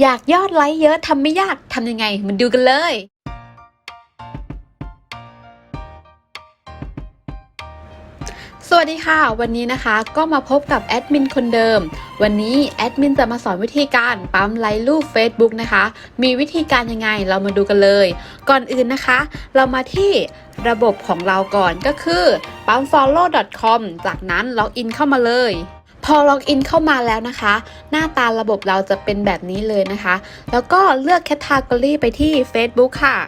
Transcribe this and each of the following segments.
อยากยอดไลค์เยอะทำไม่ยากทำยังไงมาดูกันเลยสวัสดีค่ะ วันนี้นะคะก็มาพบกับแอดมินคนเดิม วันนี้แอดมินจะมาสอนวิธีการปั๊มไลค์รูป Facebook นะคะ มีวิธีการยังไงเรามาดูกันเลย ก่อนอื่นนะคะ เรามาที่ระบบของเราก่อนก็คือ ปั๊ม follow.com จากนั้นล็อกอินเข้ามาเลย พอล็อกอินเข้ามาแล้วนะคะ หน้าตาระบบเราจะเป็นแบบนี้เลยนะคะ แล้วก็เลือกแคตตากรีไปที่ Facebook ค่ะ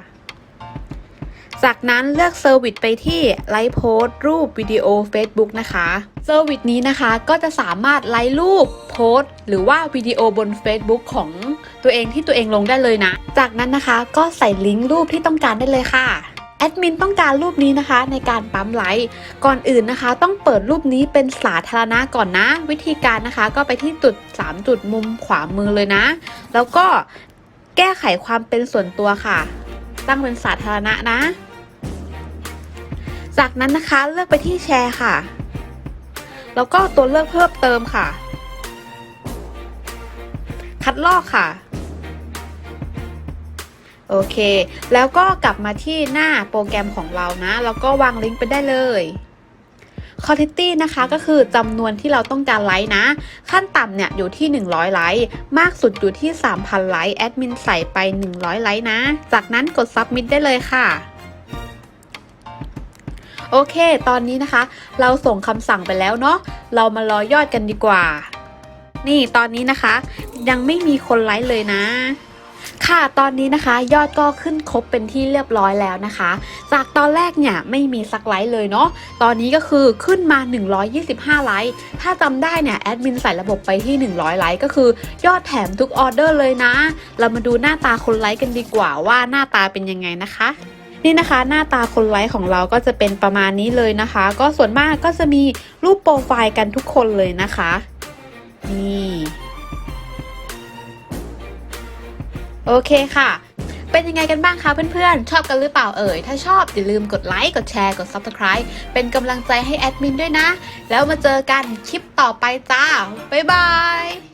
จากนั้นเลือกเซอร์วิสไปที่ไลฟ์โพสต์รูปวิดีโอ Facebook นะคะเซอร์วิสนี้นะคะก็จะสามารถไลฟ์รูปโพสต์หรือว่าวิดีโอบน Facebook ของตัวเองที่ตัวเองลงได้เลยนะ จากนั้นนะคะก็ใส่ลิงก์รูปที่ต้องการได้เลยค่ะ ดมินต้องการรูปนี้นะคะในการปั๊มไลค์ก่อนอื่นนะคะ ต้องเปิดรูปนี้เป็นสาธารณะก่อนนะ วิธีการนะคะก็ไปที่จุด 3 จุดมุมขวามือเลยนะ แล้วก็แก้ไขความเป็นส่วนตัวค่ะ ตั้งเป็นสาธารณะนะ จากนั้นนะคะเลือกไปที่แชร์ค่ะ แล้วก็ตัวเลือกเพิ่มเติมค่ะ คัดลอกค่ะ โอเค แล้วก็กลับมาที่หน้าโปรแกรมของเรานะ แล้วก็วางลิงก์ไปได้เลย Quantity นะคะก็คือจำนวนที่เราต้องการไลค์นะ ขั้นต่ำเนี่ยอยู่ที่ 100 ไลค์มากสุดอยู่ที่ 3,000 ไลค์แอดมินใส่ไป 100 ไลค์นะ จากนั้นกด Submit ได้เลยค่ะ โอเค ตอนนี้นะคะ เราส่งคำสั่งไปแล้วเนาะเรามารอยอดกันดีกว่า นี่ตอนนี้นะคะ ยังไม่มีคนไลค์เลยนะ ค่ะตอนนี้นะคะยอดก็ขึ้นครบเป็นที่เรียบร้อยแล้วนะคะ จากตอนแรกเนี่ยไม่มีสักไลค์เลยเนาะตอนนี้ก็คือขึ้นมา 125 ไลค์ถ้าจำได้เนี่ยแอดมินใส่ระบบไปที่ 100 ไลค์ก็คือยอดแถมทุกออเดอร์เลยนะ เรามาดูหน้าตาคนไลค์กันดีกว่าว่าหน้าตาเป็นยังไงนะคะนี่นะคะหน้าตาคนไลค์ของเราก็จะเป็นประมาณนี้เลยนะคะ ก็ส่วนมากก็จะมีรูปโปรไฟล์กันทุกคนเลยนะคะ นี่ โอเคค่ะ เป็นยังไงกันบ้างคะเพื่อนๆ ชอบกันหรือเปล่าเอ่ย ถ้าชอบอย่าลืมกดไลค์ กดแชร์ กด Subscribe เป็นกำลังใจให้แอดมินด้วยนะ แล้วมาเจอกันคลิปต่อไปจ้า บ๊ายบาย